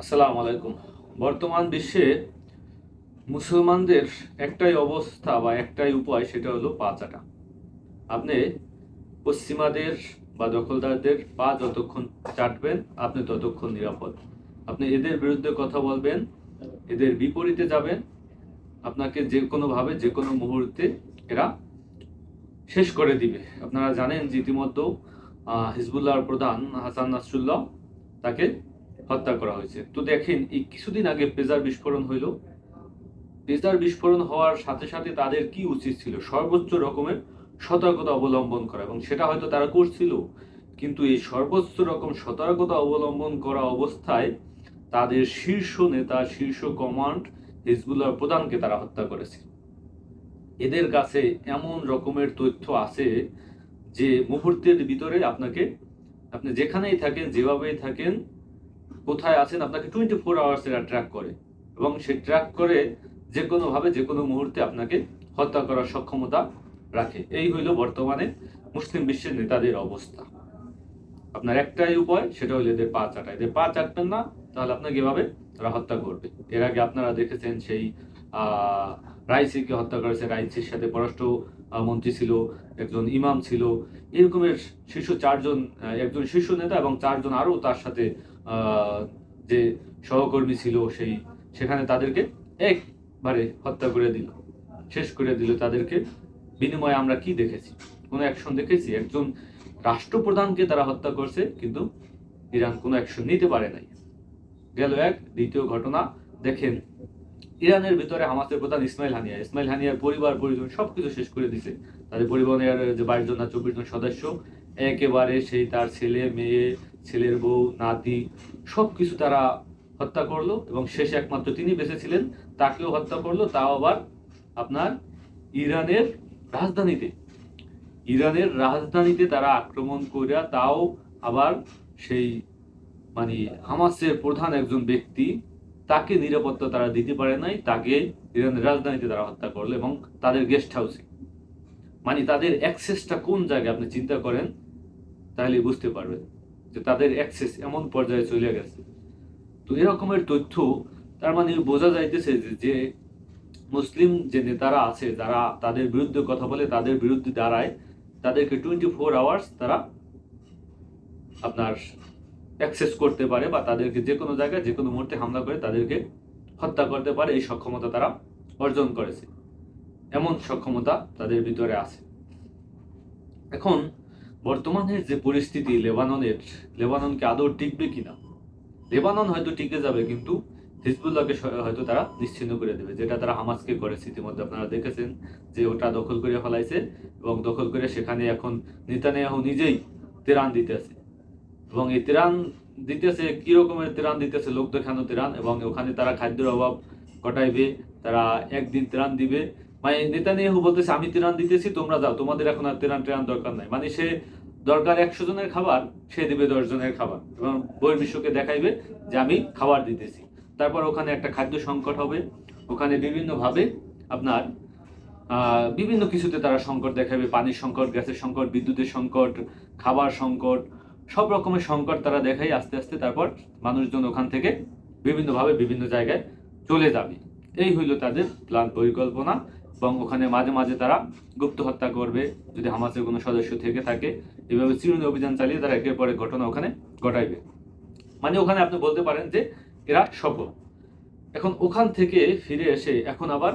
আসসালামু আলাইকুম। বর্তমান বিশ্বে মুসলমানদের একটাই অবস্থা বা একটাই উপায় সেটা হলো পা চাটা। আপনি পশ্চিমাদের বা দখলদারদের পা যতক্ষণ চাটবেন, আপনি ততক্ষণ নিরাপদ। আপনি এদের বিরুদ্ধে কথা বলবেন, এদের বিপরীতে যাবেন, আপনাকে যে কোনোভাবে যে কোনো মুহূর্তে এরা শেষ করে দিবে। আপনারা জানেন যে ইতিমধ্যে হিজবুল্লাহর প্রধান হাসান নাসরুল্লাহ তাকে হত্যা করা হয়েছে। তো দেখেন, এই কিছুদিন আগে পেজার বিস্ফোরণ হইল। পেজার বিস্ফোরণ হওয়ার সাথে সাথে তাদের কি উচিত ছিল? সর্বোচ্চ রকমের সতর্কতা অবলম্বন করা। এবং সেটা হয়তো তারা করছিল। কিন্তু এই সর্বোচ্চ রকম সতর্কতা অবলম্বন করা অবস্থায় তাদের শীর্ষ নেতা, শীর্ষ কমান্ড হিজবুল্লাহ প্রধানকে তারা হত্যা করেছে। এদের কাছে এমন রকমের তথ্য আছে যে মুহূর্তের ভিতরে আপনাকে, আপনি যেখানেই থাকেন, যেভাবেই থাকেন কোথায় আছেন, আপনাকে টোয়েন্টি ফোর আওয়ার্স এরা ট্র্যাক করে। এবং সে ট্র্যাক করে যে কোনোভাবে যে কোনো মুহূর্তে আপনাকে হত্যা করার সক্ষমতা রাখে। এই হইল বর্তমানে মুসলিম বিশ্বের নেতাদের অবস্থা। আপনার একটাই উপায়, সেটা হলো এদের পা চাটা। এদের পা চাটবেন না, তাহলে আপনাকে এভাবে তারা হত্যা করবে। এর আগে আপনারা দেখেছেন সেই রাইসিকে হত্যা করেছে। রাইসির সাথে পররাষ্ট্র মন্ত্রী ছিল, একজন ইমাম ছিল। এরকমের শীর্ষ চারজন একজন শীর্ষ নেতা এবং চারজন আরও তার সাথে যে সহকর্মী ছিল সেই, সেখানে তাদেরকে একবারে হত্যা করে দিল। শেষ করে দিল তাদেরকে। বিনিময়ে আমরা কি দেখেছি? কোনো অ্যাকশন দেখেছি? একজন রাষ্ট্রপ্রধানকে তারা হত্যা করছে, কিন্তু ইরান কোনো অ্যাকশন নিতে পারে নাই। গেল এক, দ্বিতীয় ঘটনা, দেখেন, ইরানের ভিতরে হামাসের প্রধান ইসমাইল হানিয়া। ইসমাইল হানিয়ার পরিবার, পরিজন সবকিছু শেষ করে দিছে। তাদের পরিবহনের যে বাইশ জন না, চব্বিশ জন সদস্য, একেবারে সেই তার ছেলে, মেয়ে ছেলের বউ, নাতি, সবকিছু তারা হত্যা করল এবং শেষে একমাত্র তিনি বেঁচে ছিলেন তাকেও হত্যা করল, তাও আবার আপনার ইরানের রাজধানীতে। ইরানের রাজধানীতে তারা আক্রমণ করিয়া তাও আবার সেই মানে হামাসের প্রধান একজন ব্যক্তি, তাকে নিরাপত্তা তারা দিতে পারে নাই, তাকে ইরানের রাজধানীতে তারা হত্যা করল এবং তাদের গেস্ট হাউসে। মানে তাদের অ্যাক্সেসটা কোন জায়গায় আপনি চিন্তা করেন, তাহলে বুঝতে পারবেন। যে তাদের অ্যাক্সেস এমন পর্যায়ে চলে গেছে। তো এরকমের তথ্য, তার মানে বোঝা যাইতেছে যে মুসলিম যে নেতারা আছে, যারা তাদের বিরুদ্ধে কথা বলে, তাদের বিরুদ্ধে দাঁড়ায়, তাদেরকে টোয়েন্টি ফোর আওয়ার্স তারা আপনার অ্যাক্সেস করতে পারে বা তাদেরকে যে কোনো জায়গায়, যে কোনো মুহূর্তে হামলা করে তাদেরকে হত্যা করতে পারে, এই সক্ষমতা তারা অর্জন করেছে। এমন সক্ষমতা তাদের ভিতরে আছে। এখন বর্তমানের যে পরিস্থিতি লেবাননের, লেবাননকে আদৌ টিকবে কিনা? লেবানন হয়তো টিকে যাবে, কিন্তু হিজবুল্লাহকে হয়তো তারা নিশ্চিন্ন করে দেবে, যেটা তারা হামাসকে করেছে ইতিমধ্যে। আপনারা দেখেছেন যে ওটা দখল করে ফেলাইছে এবং দখল করে সেখানে এখন নেতানিয়াহু নিজেই তেরান দিতেছে। এবং এই তেরান দিতেছে, কি রকমের তেরান দিতেছে লোক দেখানো তেরান এবং ওখানে তারা খাদ্যের অভাব ঘটাইবে, তারা একদিন তেরান দিবে মানে নেতানিয়াহু বলতেছে, আমি তেরান দিতেছি, তোমরা যাও। তোমাদের এখন আর তেরান টেরান দরকার নাই। মানে সে দরকার একশো জনের খাবার, সে দিবে দশ জনের খাবার। এবং বহির্বিশ্বকে দেখাইবে যে, আমি খাবার দিতেছি। তারপর ওখানে একটা খাদ্য সংকট হবে। ওখানে বিভিন্নভাবে আপনার বিভিন্ন কিছুতে তারা সংকট দেখাবে। পানির সংকট, গ্যাসের সংকট, বিদ্যুতের সংকট, খাবার সংকট, সব রকমের সংকট তারা দেখাই আস্তে আস্তে। তারপর মানুষজন ওখান থেকে বিভিন্নভাবে বিভিন্ন জায়গায় চলে যাবে। এই হইল তাদের প্ল্যান পরিকল্পনা। এবং ওখানে মাঝে মাঝে তারা গুপ্ত হত্যা করবে, যদি হামাসের কোনো সদস্য থেকে থাকে। এভাবে চিরুনি অভিযান চালিয়ে তারা একের পরে ঘটনা ওখানে ঘটাইবে। মানে ওখানে আপনি বলতে পারেন যে এরা সফল। এখন ওখান থেকে ফিরে এসে এখন আবার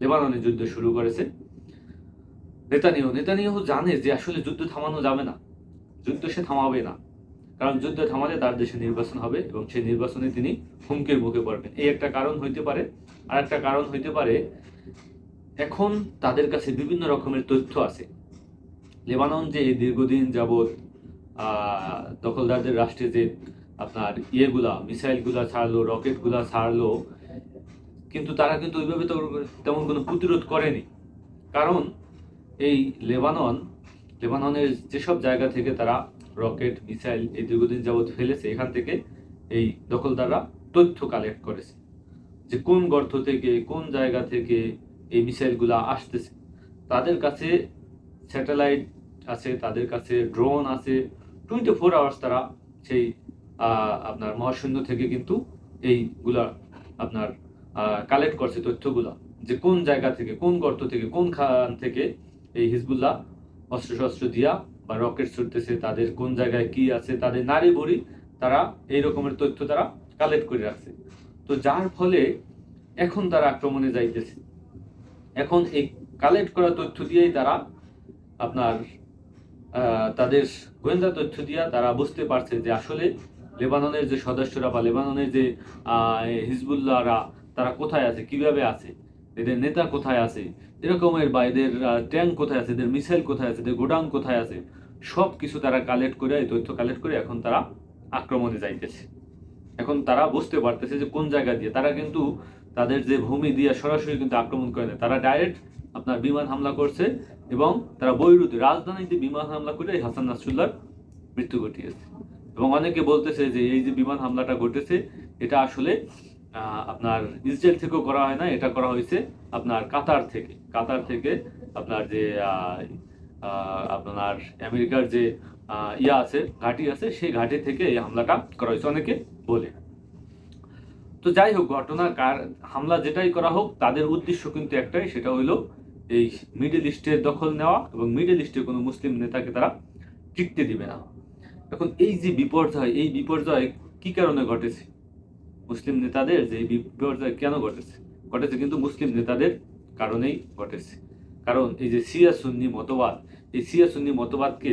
লেবাননে যুদ্ধ শুরু করেছে। নেতানিয়াহু নেতানিয়াহু জানে যে আসলে যুদ্ধ থামানো যাবে না। যুদ্ধ সে থামাবে না। কারণ যুদ্ধ থামালে তার দেশে নির্বাচন হবে এবং সেই নির্বাচনে তিনি হুমকির মুখে পড়বেন। এই একটা কারণ হইতে পারে। আর একটা কারণ হইতে পারে এখন তাদের কাছে বিভিন্ন রকমের তথ্য আছে। লেবানন যে দীর্ঘদিন যাবৎ দখলদারদের রাষ্ট্রে যে আপনার ইয়েগুলা, মিসাইলগুলা ছাড়লো, রকেটগুলা ছাড়লো, কিন্তু তারা কিন্তু ওইভাবে তো তেমন কোনো প্রতিরোধ করেনি। কারণ এই লেবানন, লেবাননের যেসব জায়গা থেকে তারা রকেট, মিসাইল এই দীর্ঘদিন যাবৎ ফেলেছে, এখান থেকে এই দখলদাররা তথ্য কালেক্ট করেছে। যে কোন গর্ত থেকে, কোন জায়গা থেকে এই মিসাইলগুলা আসতেছে। তাদের কাছে স্যাটেলাইট আছে, তাদের কাছে ড্রোন আছে। টোয়েন্টি ফোর আওয়ার্স তারা সেই আপনার মহাশূন্য থেকে কিন্তু এইগুলা আপনার কালেক্ট করছে তথ্যগুলা। যে কোন জায়গা থেকে, কোন গর্ত থেকে কোন খান থেকে এই হিজবুল্লাহ অস্ত্র শস্ত্র দিয়া বা রকেট ছুটতেছে, তাদের কোন জায়গায় কি আছে, তাদের নারী বড়ি তারা এই রকমের তথ্য তারা কালেক্ট করে রাখছে। তো যার ফলে এখন তারা আক্রমণে যাইতেছে। এখন এই কালেক্ট করা তথ্য দিয়েই তারা আপনার তাদের গোয়েন্দা তথ্য দিয়া তারা বুঝতে পারছে যে আসলে লেবাননের যে সদস্যরা বা লেবাননের যে হিজবুল্লাহরা তারা কোথায় আছে, কীভাবে আছে, এদের নেতা কোথায় আছে, এরকমের বা এদের ট্যাঙ্ক কোথায় আছে, এদের মিসাইল কোথায় আছে, এদের গোডাউন কোথায় আছে সব কিছু তারা কালেক্ট করে, এই তথ্য কালেক্ট করে এখন তারা আক্রমণে যাইতেছে। এখন তারা বুঝতে পারতেছে যে কোন জায়গা দিয়ে, তারা কিন্তু তাদের যে ভূমি দিয়ে সরাসরি কিন্তু আক্রমণ করে না তারা ডাইরেক্ট আপনার বিমান হামলা করছে এবং তারা বৈরুতে রাজধানীতে বিমান হামলা করে এই হাসান নাসরুল্লাহর মৃত্যু ঘটিয়েছে। এবং অনেকে বলতেছে যে এই যে বিমান হামলাটা ঘটেছে, এটা আসলে আপনার ইসরায়েল থেকেও করা হয় না, এটা করা হয়েছে আপনার কাতার থেকে। কাতার থেকে আপনার যে আপনার আমেরিকার যে ইয়া আছে, ঘাঁটি আছে, সেই ঘাঁটি থেকে এই হামলাটা করা হয়েছে, অনেকে বলে। তো যাই হোক ঘটনা কার, হামলা যেটাই করা হোক, তাদের উদ্দেশ্য কিন্তু একটাই, সেটা হলো এই মিডল ইস্টের দখল নেওয়া এবং মিডল ইস্টের কোনো মুসলিম নেতাকে তারা টিকতে দিবে না। এখন এই যে বিপর্যয়, এই বিপর্যয় কি কারণে ঘটেছে? মুসলিম নেতাদের যে বিপর্যয় কেন ঘটেছে? ঘটেছে কিন্তু মুসলিম নেতাদের কারণেই ঘটেছে। কারণ এই যে সিয়া সুন্নি মতবাদ, এই সিয়া সুন্নি মতবাদকে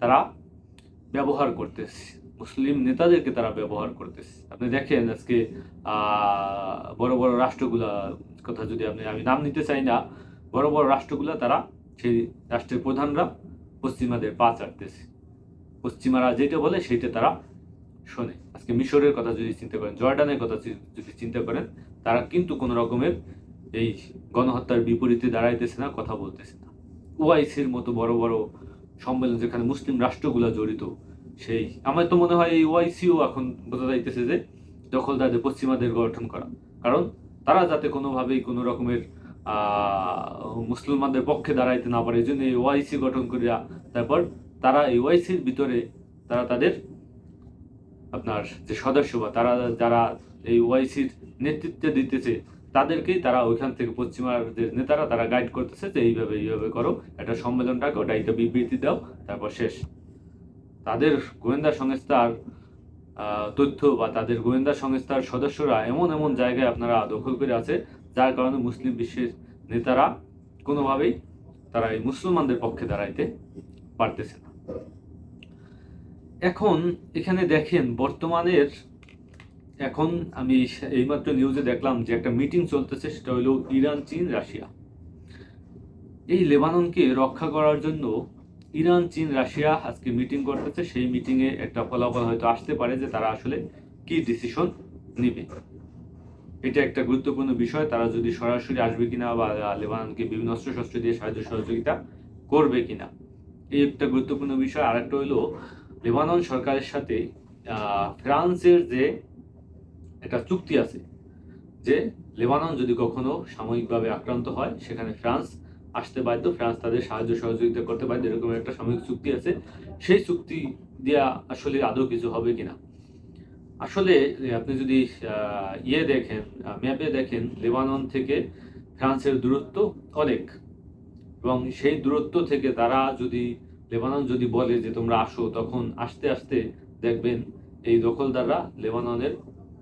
তারা ব্যবহার করতেছে। মুসলিম নেতাদেরকে তারা ব্যবহার করতেছে। আপনি দেখেন আজকে বড় বড় রাষ্ট্রগুলা কথা যদি আপনি, আমি নাম নিতে চাই না, বড় বড় রাষ্ট্রগুলা তারা সেই রাষ্ট্রের প্রধানরা পশ্চিমাদের পা চাটতেছে। পশ্চিমারা যেটা বলে সেইটা তারা শোনে। আজকে মিশরের কথা যদি চিন্তা করেন, জর্ডানের কথা যদি চিন্তা করেন, তারা কিন্তু কোনো রকমের এই গণহত্যার বিপরীতে দাঁড়াইতেছে না, কথা বলতেছে না। ওআইসির মতো বড় বড় সম্মেলন যেখানে মুসলিম রাষ্ট্রগুলো জড়িত সেই, আমার তো মনে হয় এই ওআইসিও এখন বোঝা যাইতেছে যে দখলদারদের পশ্চিমাদের গঠন করা। কারণ তারা যাতে কোনোভাবেই কোনো রকমের মুসলমানদের পক্ষে দাঁড়াইতে না পারে এই জন্য এই ওয়াইসি গঠন করিয়া তারপর তারা এই ওয়াইসির ভিতরে তারা তাদের আপনার যে সদস্য বা তারা যারা এই ওয়াইসির নেতৃত্ব দিতেছে, তাদেরকেই তারা ওইখান থেকে পশ্চিমাদের নেতারা তারা গাইড করতেছে যে এইভাবে এইভাবে করো, একটা সম্মেলনটাকে ওটা একটা বিবৃতি দাও, তারপর শেষ। তাদের গোয়েন্দা সংস্থার তথ্য বা তাদের গোয়েন্দা সংস্থার সদস্যরা এমন এমন জায়গায় আপনারা দখল করে আছে, যার কারণে মুসলিম বিশ্বের নেতারা কোনোভাবেই তারা এই মুসলমানদের পক্ষে দাঁড়াইতে পারতেছে না। এখন এখানে দেখেন বর্তমানের, এখন আমি এইমাত্র নিউজে দেখলাম যে একটা মিটিং চলতেছে, সেটা হলো ইরান, চীন, রাশিয়া। এই লেবাননকে রক্ষা করার জন্য ইরান, চীন, রাশিয়া আজকে মিটিং করতেছে। সেই মিটিংয়ে একটা ফলাফল হয়তো আসতে পারে যে তারা আসলে কি ডিসিশন নেবে। এটা একটা গুরুত্বপূর্ণ বিষয়। তারা যদি সরাসরি আসবে কিনা বা লেবাননকে বিভিন্ন অস্ত্র শস্ত্র দিয়ে সাহায্য সহযোগিতা করবে কিনা, এই একটা গুরুত্বপূর্ণ বিষয়। আর একটা হলো লেবানন সরকারের সাথে ফ্রান্সের যে একটা চুক্তি আছে, যে লেবানন যদি কখনো সাময়িকভাবে আক্রান্ত হয়, সেখানে ফ্রান্স আসতে ফ্রান্স তাদের সাহায্য সহযোগিতা করতে বাধ্য, এরকম একটা সাময়িক চুক্তি আছে। সেই চুক্তি দেয়া আসলে আদৌ কিছু হবে কিনা? আসলে আপনি যদি ইয়ে দেখেন ম্যাপে দেখেন, লেবানন থেকে ফ্রান্সের দূরত্ব অনেক এবং সেই দূরত্ব থেকে তারা যদি, লেবানন যদি বলে যে তোমরা আসো, তখন আস্তে আস্তে দেখবেন এই দখলদাররা লেবাননের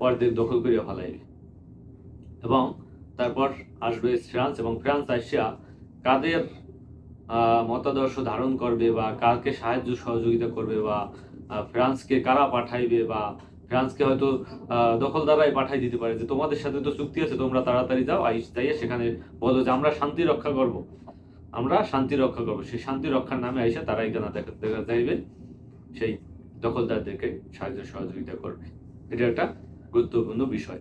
অর্ধেক দখল করে ফেলাইবে। এবং তারপর আসবে ফ্রান্স এবং ফ্রান্স আসিয়া কাদের মতাদর্শ ধারণ করবে বা কাকে সাহায্য সহযোগিতা করবে বা ফ্রান্সকে কারা পাঠাইবে বা ফ্রান্সকে হয়তো দখলদারাই পাঠাই দিতে পারে। যে তোমাদের সাথে তো চুক্তি আছে, তোমরা তাড়াতাড়ি যাও, আইস যাইয়ে সেখানে বলো যে আমরা শান্তি রক্ষা করব। আমরা শান্তি রক্ষা করব। সেই শান্তি রক্ষার নামে আইসা তারা এখানে দেখা দেখা যাইবে? সেই দখলদারদেরকে সাহায্য সহযোগিতা করবে। এটা একটা গুরুত্বপূর্ণ বিষয়।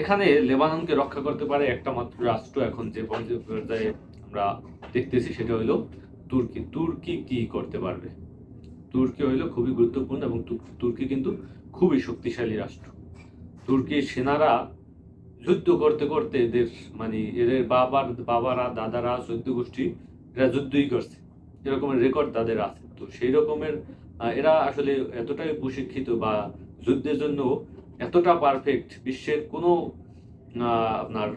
এখানে লেবাননকে রক্ষা করতে পারে একটা মাত্র রাষ্ট্র এখন যে পর্যায়ে আমরা দেখতেছি সেটা হইল তুর্কি। তুর্কি কি করতে পারবে? তুর্কি হইল খুবই গুরুত্বপূর্ণ এবং তুর্কি কিন্তু খুবই শক্তিশালী রাষ্ট্র। তুর্কির সেনারা যুদ্ধ করতে করতে এদের মানে এদের বাবার, বাবারা, দাদারা চৌদ্দ গোষ্ঠী, এরা যুদ্ধই করছে। এরকমের রেকর্ড তাদের আছে। তো সেই রকমের এরা আসলে এতটাই প্রশিক্ষিত বা যুদ্ধের জন্য এতটা পারফেক্ট বিশ্বের কোনো আপনার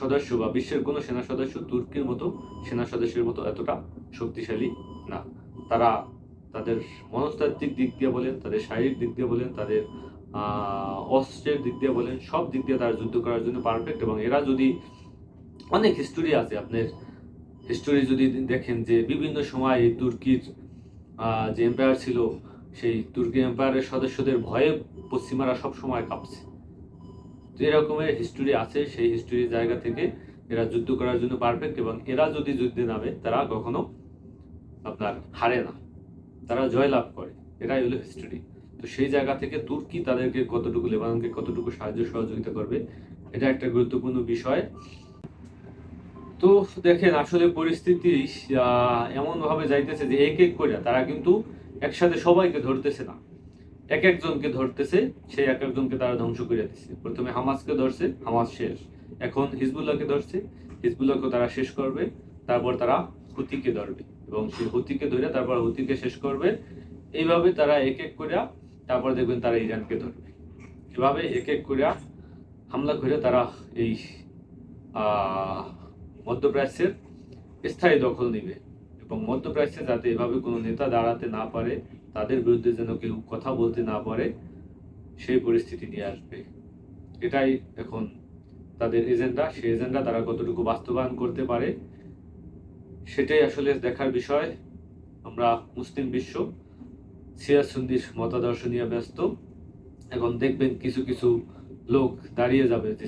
সদস্য বা বিশ্বের কোনো সেনা সদস্য তুর্কির মতো সেনা সদস্যের মতো এতটা শক্তিশালী না। তারা তাদের মনস্তাত্ত্বিক দিক দিয়ে বলেন, তাদের শারীরিক দিক দিয়ে বলেন, তাদের অস্ত্রের দিক দিয়ে বলেন, সব দিক দিয়ে তারা যুদ্ধ করার জন্য পারফেক্ট এবং এরা যদি অনেক হিস্টোরি আছে, আপনার হিস্টোরি যদি দেখেন যে বিভিন্ন সময় এই তুর্কির যে এম্পায়ার ছিল, সেই তুর্কি এম্পায়ারের সদস্যদের ভয়ে পশ্চিমারা সব সময় কাঁপছে। তো রকমের হিস্টোরি আছে সেই হিস্টোরির জায়গা থেকে এরা যুদ্ধ করার জন্য পারফেক্ট এবং এরা যদি যুদ্ধে নামে তারা কখনো আপনার হারে না। তারা জয়লাভ করে। এটাই হলো হিস্টোরি তো সেই জায়গা থেকে তুর্কি তাদেরকে কতটুকু লেবাননকে কতটুকু সাহায্য সহযোগিতা করবে এটা একটা গুরুত্বপূর্ণ বিষয়। তো দেখেন আসলে পরিস্থিতি আহ, এমন ভাবে যাইতেছে যে এক এক করে তারা কিন্তু একসাথে সবাইকে ধরতেছে না। এক একজনকে ধরতেছে, সেই এক একজনকে তারা ধ্বংস করে দিচ্ছে প্রথমে হামাসকে ধরছে, হামাস শেষ। এখন হিজবুল্লাহকে ধরছে হিজবুল্লাহকে তারা শেষ করবে, তারপর তারা হুতিকে ধরবে। এবং সেই হুতিকে ধরে তারপর হুতিকে শেষ করবে। এইভাবে তারা এক এক করে তারপর দেখবেন তারা ইরানকে ধরবে। এভাবে এক এক করে হামলা করে তারা এই মধ্যপ্রাচ্যের স্থায়ী দখল নিবে। এবং মধ্যপ্রাচ্যে যাতে এভাবে কোনো নেতা দাঁড়াতে না পারে তাদের বিরুদ্ধে যেন কেউ কথা বলতে না পারে, সেই পরিস্থিতি নিয়ে আসবে। এটাই এখন তাদের এজেন্ডা। সেই এজেন্ডা তারা কতটুকু বাস্তবায়ন করতে পারে, সেটাই আসলে দেখার বিষয়। আমরা মুসলিম বিশ্ব সিয়াসুন্দির মতাদর্শ নিয়ে ব্যস্ত। এখন দেখবেন কিছু কিছু লোক দাঁড়িয়ে যাবে যে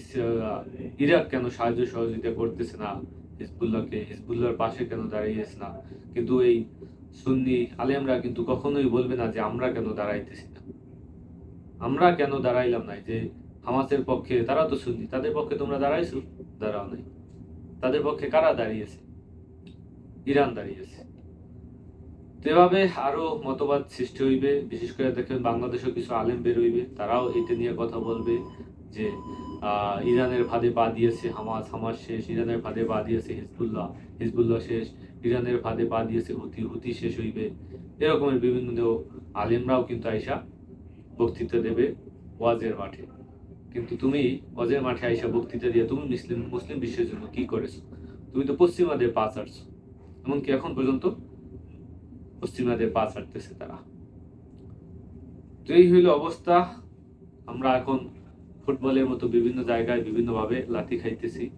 ইরাক কেন সাহায্য সহযোগিতা করতেছে না? হিজবুল্লাহকে, হিজবুল্লাহর পাশে কেন দাঁড়িয়েছে না? কিন্তু এই সুন্নি আলেমরা কিন্তু কখনোই বলবে না যে আমরা কেন দাঁড়াইতেছি না। আমরা কেন দাঁড়াইলাম না? যে হামাসের পক্ষে তারা তো সুন্নি, তাদের পক্ষে তোমরা দাঁড়াইছো? দাঁড়াও নাই। তাদের পক্ষে কারা দাঁড়িয়েছে? ইরান দাঁড়িয়েছে। তো এভাবে আরও মতবাদ সৃষ্টি হইবে। বিশেষ করে দেখেন বাংলাদেশেও কিছু আলেম বের হইবে তারাও এটা নিয়ে কথা বলবে যে ইরানের ফাঁদে পা দিয়েছে হামাস হামাস শেষ, ইরানের ফাঁদে পা দিয়েছে হিজবুল্লাহ হিজবুল্লাহ শেষ। ইরানের ফাঁদে পা দিয়েছে হুতি হুতি শেষ হইবে। এরকমের বিভিন্ন আলেমরাও কিন্তু আইসা বক্তৃতা দেবে ওয়াজের মাঠে। কিন্তু তুমি ওয়াজের মাঠে আইসা বক্তৃতা দিয়ে তুমি মুসলিম মুসলিম বিশ্বের জন্য কি করেছ? তুমি তো পশ্চিমাদের পা ছাড়ছো। এমনকি এখন পর্যন্ত পশ্চিমাদের পা ছাড়তেছে তারা। তো এই হইল অবস্থা। আমরা এখন ফুটবলের মতো বিভিন্ন জায়গায় বিভিন্নভাবে লাথি খাইতেছি।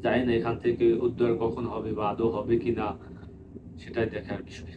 জানি না এখান থেকে উদ্ধার কখন হবে বা আদৌ হবে কি না সেটাই দেখার বিষয়